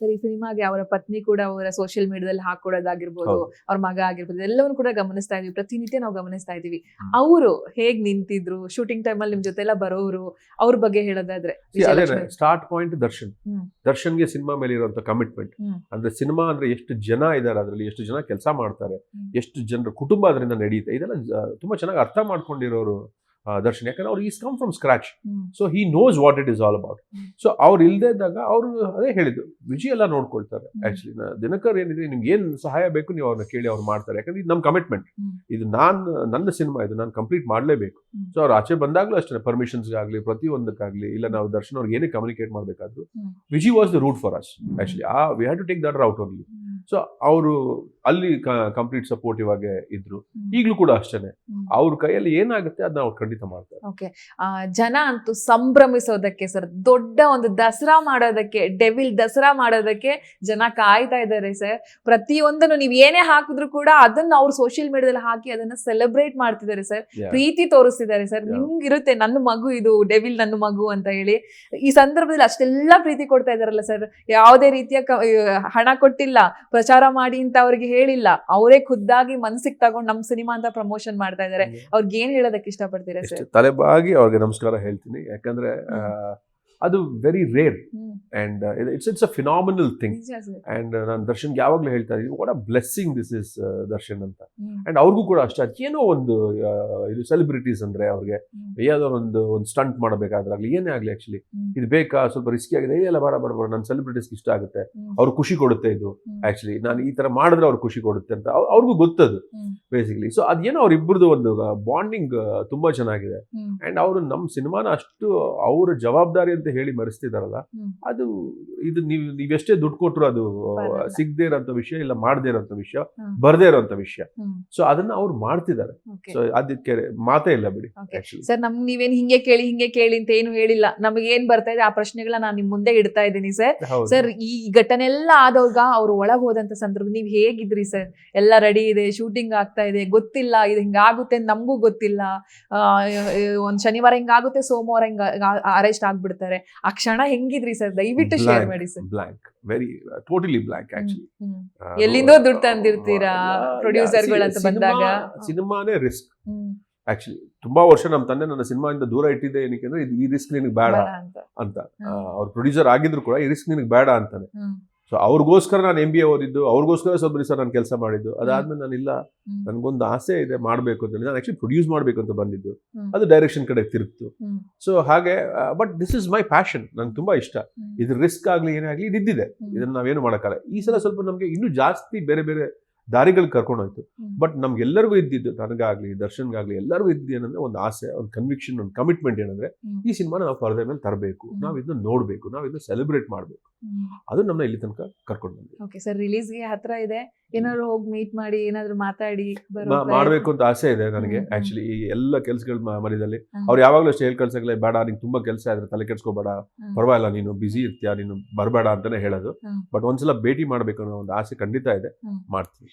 Sir ಈ ಸಿನಿಮಾಗೆ ಅವರ ಪತ್ನಿ ಕೂಡ ಅವರ ಸೋಷಿಯಲ್ ಮೀಡಿಯಾದಲ್ಲಿ ಹಾಕೊಡೋದಾಗಿರ್ಬೋದು. ಅವ್ರ ಮಗ ಆಗಿರ್ಬೋದು ಎಲ್ಲವನ್ನು ಕೂಡ ಗಮನಿಸ್ತಾ ಇದೀವಿ. ಪ್ರತಿನಿತ್ಯ ನಾವು ಗಮನಿಸ್ತಾ ಇದೀವಿ. ಅವರು ಹೇಗ್ ನಿಂತಿದ್ರು? ಶೂಟಿಂಗ್ ಟೈಮ್ ಅಲ್ಲಿ ನಿಮ್ ಜೊತೆ ಎಲ್ಲ ಬರೋರು ಅವ್ರ ಬಗ್ಗೆ ಹೇಳೋದಾದ್ರೆ. Start point Darshan. ದರ್ಶನ್ಗೆ ಸಿನಿಮಾ ಮೇಲೆ ಇರುವಂತ ಕಮಿಟ್ಮೆಂಟ್ ಅಂದ್ರೆ ಸಿನಿಮಾ ಅಂದ್ರೆ ಎಷ್ಟು ಜನ ಇದ್ದಾರೆ ಅದರಲ್ಲಿ ಎಷ್ಟು ಜನ ಕೆಲಸ ಮಾಡ್ತಾರೆ ಎಷ್ಟು ಜನರ ಕುಟುಂಬ ಅದರಿಂದ ನಡೆಯುತ್ತೆ ಇದೆಲ್ಲ ತುಂಬಾ ಚೆನ್ನಾಗಿ ಅರ್ಥ ಮಾಡ್ಕೊಂಡಿರೋರು. ದರ್ಶನ್ ಯಾಕಂದ್ರೆ ಅವ್ರು is come from scratch. So he knows what it is all about. So ಅವ್ರು ಇಲ್ಲದೆ ಇದ್ದಾಗ ಅವರು ಅದೇ ಹೇಳಿದ್ರು ವಿಜಿ ಎಲ್ಲ ನೋಡ್ಕೊಳ್ತಾರೆ. ಆಕ್ಚುಲಿ ದಿನಕರ್ ಏನಿದೆ ನಿಮ್ಗೆ ಏನು ಸಹಾಯ ಬೇಕು ನೀವು ಅವ್ರನ್ನ ಕೇಳಿ ಅವ್ರು ಮಾಡ್ತಾರೆ ಯಾಕಂದ್ರೆ ಇದು ನಮ್ಮ ಕಮಿಟ್ಮೆಂಟ್ ಇದು ನಾನು ನನ್ನ ಸಿನಿಮಾ ಇದು ನಾನು ಕಂಪ್ಲೀಟ್ ಮಾಡಲೇಬೇಕು. ಸೊ ಅವ್ರು ಆಚೆ ಬಂದಾಗಲೂ ಅಷ್ಟೇ ಪರ್ಮಿಷನ್ಸ್ಗಾಗಲಿ ಪ್ರತಿಯೊಂದಕ್ಕಾಗ್ಲಿ ಇಲ್ಲ ನಾವು ದರ್ಶನ್ ಅವ್ರಿಗೆ ಏನೇ communicate ಮಾಡಬೇಕಾದ್ರು Viji was the route for us. Actually uh we had to take that route only. So ಅವರು ಅಲ್ಲಿ ಕಂಪ್ಲೀಟ್ ಸಪೋರ್ಟಿವ್ ಆಗಿ ಇದ್ರು. ಈಗಲೂ ಕೂಡ ಅಷ್ಟೇ. ಅವ್ರ ಕೈಯಲ್ಲಿ ಏನಾಗುತ್ತೆ ಅದನ್ನ ಅವ್ರು ಖಂಡಿತ ಮಾಡ್ತಾರೆ. ಓಕೆ ಜನ ಅಂತೂ ಸಂಭ್ರಮಿಸೋದಕ್ಕೆ ಸರ್ ದೊಡ್ಡ ಒಂದು ದಸರಾ ಮಾಡೋದಕ್ಕೆ ಡೆವಿಲ್ ದಸರಾ ಮಾಡೋದಕ್ಕೆ ಜನ ಕಾಯ್ತಾ ಇದ್ದಾರೆ ಸರ್. ಪ್ರತಿಯೊಂದನ್ನು ನೀವು ಏನೇ ಹಾಕಿದ್ರು ಕೂಡ ಅದನ್ನ ಅವ್ರು ಸೋಷಿಯಲ್ ಮೀಡಿಯಾದಲ್ಲಿ ಹಾಕಿ ಅದನ್ನ ಸೆಲೆಬ್ರೇಟ್ ಮಾಡ್ತಿದ್ದಾರೆ ಸರ್. ಪ್ರೀತಿ ತೋರಿಸ್ತಿದ್ದಾರೆ ಸರ್. ನಿಮ್ಗಿರುತ್ತೆ ನನ್ನ ಮಗು ಇದು ಡೆವಿಲ್ ನನ್ನ ಮಗು ಅಂತ ಹೇಳಿ. ಈ ಸಂದರ್ಭದಲ್ಲಿ ಅಷ್ಟೆಲ್ಲ ಪ್ರೀತಿ ಕೊಡ್ತಾ ಇದಾರಲ್ಲ ಸರ್. ಯಾವುದೇ ರೀತಿಯ ಹಣ ಕೊಟ್ಟಿಲ್ಲ. ಪ್ರಚಾರ ಮಾಡಿ ಅಂತ ಅವ್ರಿಗೆ ಹೇಳಿಲ್ಲ. ಅವರೇ ಖುದ್ದಾಗಿ ಮನ್ಸಿಗೆ ತಗೊಂಡು ನಮ್ಮ ಸಿನಿಮಾ ಅಂತ ಪ್ರಮೋಷನ್ ಮಾಡ್ತಾ ಇದ್ದಾರೆ ಅವ್ರಿಗೆ ಏನ್ ಹೇಳೋದಕ್ಕೆ ಇಷ್ಟಪಡ್ತೀರಾ ಸರ್? ತಲೆಬಾಗಿ ಅವ್ರಿಗೆ ನಮಸ್ಕಾರ ಹೇಳ್ತೀನಿ. ಯಾಕಂದ್ರೆ ಅದು very rare and it's it's a phenomenal thing and ನಾನು ದರ್ಶನ್ಗೆ ಯಾವಾಗಲೂ ಹೇಳ್ತಾ ಇದ್ದೀನಿ what a blessing this is Darshan ಅಂತ. ಅಂಡ್ ಅವ್ರಿಗೂ ಕೂಡ ಅಷ್ಟೇ ಏನೋ ಒಂದು ಇದು ಸೆಲೆಬ್ರಿಟೀಸ್ ಅಂದ್ರೆ ಅವ್ರಿಗೆ ಯಾವುದೋ ಒಂದು ಒಂದು ಸ್ಟಂಟ್ ಮಾಡಬೇಕಾದ್ರಾಗ್ಲಿ ಏನೇ ಆಗಲಿ ಆಕ್ಚುಲಿ ಇದು ಬೇಕಾ ಸ್ವಲ್ಪ ರಿಸ್ಕಿ ಆಗಿದೆ ಏ, ಎಲ್ಲ ಬೇಡ ಬೇಡ ಬೇಡ ನನ್ನ ಸೆಲೆಬ್ರಿಟೀಸ್ಗೆ ಇಷ್ಟ ಆಗುತ್ತೆ. ಅವ್ರು ಖುಷಿ ಕೊಡುತ್ತೆ ಇದು ಆ್ಯಕ್ಚುಲಿ ಆಕ್ಚುಲಿ ನಾನು ಈ ತರ ಮಾಡಿದ್ರೆ ಅವ್ರು ಖುಷಿ ಕೊಡುತ್ತೆ ಅಂತ ಅವ್- ಅವ್ರಿಗೂ ಗೊತ್ತದು. ಬೇಸಿಕಲಿ ಸೊ ಅದೇನೋ ಅವ್ರಿಬ್ರದ್ದು ಒಂದು ಬಾಂಡಿಂಗ್ ತುಂಬಾ ಚೆನ್ನಾಗಿದೆ. ಆ್ಯಂಡ್ ಅಂಡ್ ಅವರು ನಮ್ಮ ಸಿನಿಮಾನ ಅಷ್ಟು ಅವರ ಜವಾಬ್ದಾರಿ ಅಂತ ಹೇಳಿ ಮರೆಸ್ತಿದಾರಲ್ಲ ಹ್ಮ್. ಅದು ಇದು ನೀವು ನೀವೆಷ್ಟೇ ದುಡ್ಡು ಕೊಟ್ಟರು ಅದು. ಸಿಗದೇ ಇರೋಂಥ ವಿಷಯ ಇಲ್ಲ ಮಾಡದೇ ಇರೋಂಥ ವಿಷಯ ಬರದೇ ಇರೋಂಥ ವಿಷಯ. ಸೊ ಅದನ್ನ ಅವ್ರು ಮಾಡ್ತಿದ್ದಾರೆ. ಸೊ ಅದಕ್ಕೆ ಮಾತೇ ಇಲ್ಲ ಬಿಡಿ ಸರ್ ನಮ್ಗೆ ನೀವೇನ್ ಹಿಂಗೆ ಕೇಳಿ ಹಿಂಗೆ ಕೇಳಿ ಅಂತ ಏನು ಹೇಳಿಲ್ಲ. ನಮಗೆ ಏನ್ ಬರ್ತಾ ಇದೆ ಆ ಪ್ರಶ್ನೆಗಳನ್ನ ನಾನು ನಿಮ್ ಮುಂದೆ ಇಡ್ತಾ ಇದ್ದೀನಿ ಸರ್ ಸರ್ ಈ ಘಟನೆ ಎಲ್ಲ ಆದವಾಗ ಅವ್ರು ಒಳಗೆ ಹೋದಂತ ಸಂದರ್ಭ ನೀವ್ ಹೇಗಿದ್ರಿ ಸರ್ ಎಲ್ಲ ರೆಡಿ ಇದೆ ಶೂಟಿಂಗ್ ಆಗ್ತಾ ಇದೆ ಗೊತ್ತಿಲ್ಲ ಇದು ಹಿಂಗಾಗುತ್ತೆ ಅಂತ ನಮಗೂ ಗೊತ್ತಿಲ್ಲ. ಒಂದು ಒಂದ್ ಶನಿವಾರ ಹಿಂಗಾಗುತ್ತೆ ಸೋಮವಾರ ಹಿಂಗ ಅರೆಸ್ಟ್ ಆಗ್ಬಿಡ್ತಾರೆ. ಆ ಕ್ಷಣ ಹೆಂಗಿದ್ರಿ ಸರ್ ದಯವಿಟ್ಟು ಶೇರ್ ಮಾಡಿ sir blank very totally blank actually ಎಲ್ಲಿಂದೋ ದುಡ್ಡು ತಂದಿರ್ತೀರಾ, ಪ್ರೊಡ್ಯೂಸರ್ಗಳು ಅಂತ ಬಂದಾಗ? ಸಿನಿಮಾನೇ ರಿಸ್ಕ್. ಆಕ್ಚುಲಿ ತುಂಬಾ ವರ್ಷ ನಮ್ಮ ತಂದೆ ನನ್ನ ಸಿನಿಮಾದಿಂದ ದೂರ ಇಟ್ಟಿದ್ದೆ ಏನಕ್ಕೆ ಅಂದ್ರೆ ಈ ರಿಸ್ಕ್ ನಿನಗೆ ಬೇಡ ಅಂತ. ಅವ್ರ ಪ್ರೊಡ್ಯೂಸರ್ ಆಗಿದ್ರು ಕೂಡ ಈ ರಿಸ್ಕ್ ನಿನಗೆ ಬೇಡ ಅಂತಾನೆ. ಸೊ ಅವ್ರಿಗೋಸ್ಕರ ನಾನು ಎಂ ಬಿ ಎ ಓದಿದ್ದು ಅವ್ರಿಗೋಸ್ಕರ ಸ್ವಲ್ಪ ದಿವಸ ನಾನು ಕೆಲಸ ಮಾಡಿದ್ದು. ಅದಾದ್ಮೇಲೆ ನಾನು ಇಲ್ಲ. ನನಗೊಂದು ಆಸೆ ಇದೆ ಮಾಡಬೇಕು ಅಂತ ಹೇಳಿ. ನಾನು ಆಕ್ಚುಲಿ ಪ್ರೊಡ್ಯೂಸ್ ಮಾಡಬೇಕು ಅಂತ ಬಂದಿದ್ದು. ಅದು ಡೈರೆಕ್ಷನ್ ಕಡೆ ತಿರುಗ್ತು. ಸೊ ಹಾಗೆ but this is my passion ನಂಗೆ ತುಂಬಾ ಇಷ್ಟ. ಇದು ರಿಸ್ಕ್ ಆಗಲಿ ಏನೇ ಆಗಲಿ ಇದ್ದಿದೆ ಇದನ್ನು ಇದನ್ನ ನಾವೇನು ಮಾಡೋಕ್ಕಲ್ಲ ಈ ಸಲ ಸ್ವಲ್ಪ ನಮಗೆ ಇನ್ನೂ ಜಾಸ್ತಿ ಬೇರೆ ಬೇರೆ ದಾರಿಗಳು ಕರ್ಕೊಂಡು ಹೋಯ್ತು. ಬಟ್ ನಮ್ಗೆಲ್ಲರಿಗೂ ಇದ್ದಿದ್ದು ನನಗಾಗ್ಲಿ ದರ್ಶನ್ಗಾಗ್ಲಿ ಎಲ್ಲರಿಗೂ ಇದ್ದಿದ್ದು ಏನಂದ್ರೆ ಒಂದು ಆಸೆ ಒಂದು ಕನ್ವಿಕ್ಷನ್ ಒಂದು ಕಮಿಟ್ಮೆಂಟ್ ಏನಂದ್ರೆ ಈ ಸಿನಿಮಾನ ನಾವು ಪರದೆ ಮೇಲೆ ತರಬೇಕು ನಾವು ಇದನ್ನ ನೋಡಬೇಕು ನಾವು ಇದನ್ನ ಸೆಲೆಬ್ರೇಟ್ ಮಾಡಬೇಕು ಅದು ನಮ್ಮನ್ನ ಇಲ್ಲಿ ತನಕ ಕರ್ಕೊಂಡು ಬಂದ್ವಿ. ಓಕೆ ಸರ್ ರಿಲೀಸ್ಗೆ ಹತ್ರ ಇದೆ. ಏನಾದ್ರು ಹೋಗಿ ಮೀಟ್ ಮಾಡಿ ಏನಾದ್ರು ಮಾತಾಡಿ ಮಾಡಬೇಕು ಅಂತ ಆಸೆ ಇದೆ ನನಗೆ. ಆಕ್ಚುಲಿ ಈ ಎಲ್ಲ ಕೆಲಸಗಳ ಮನೆಯಲ್ಲಿ. ಅವ್ರು ಯಾವಾಗಲೂ ಅಷ್ಟೇ ಕೆಲಸಗಳೇ ಕಳ್ಸಕ್ಲೆ ಬೇಡ ನಿಂಗೆ ತುಂಬಾ ಕೆಲಸ ಆದ್ರೆ ತಲೆ ಕೆಡ್ಸ್ಕೋಬೇಡ ಪರವಾಗಿಲ್ಲ ನೀನು ಬಿಸಿ ಇರ್ತೀಯ ನೀನು ಬರಬೇಡ ಅಂತಾನೆ ಹೇಳೋದು. ಬಟ್ ಒಂದ್ಸಲ ಭೇಟಿ ಮಾಡ್ಬೇಕು ಅನ್ನೋ ಒಂದು ಆಸೆ ಖಂಡಿತ ಇದೆ. ಮಾಡ್ತೀನಿ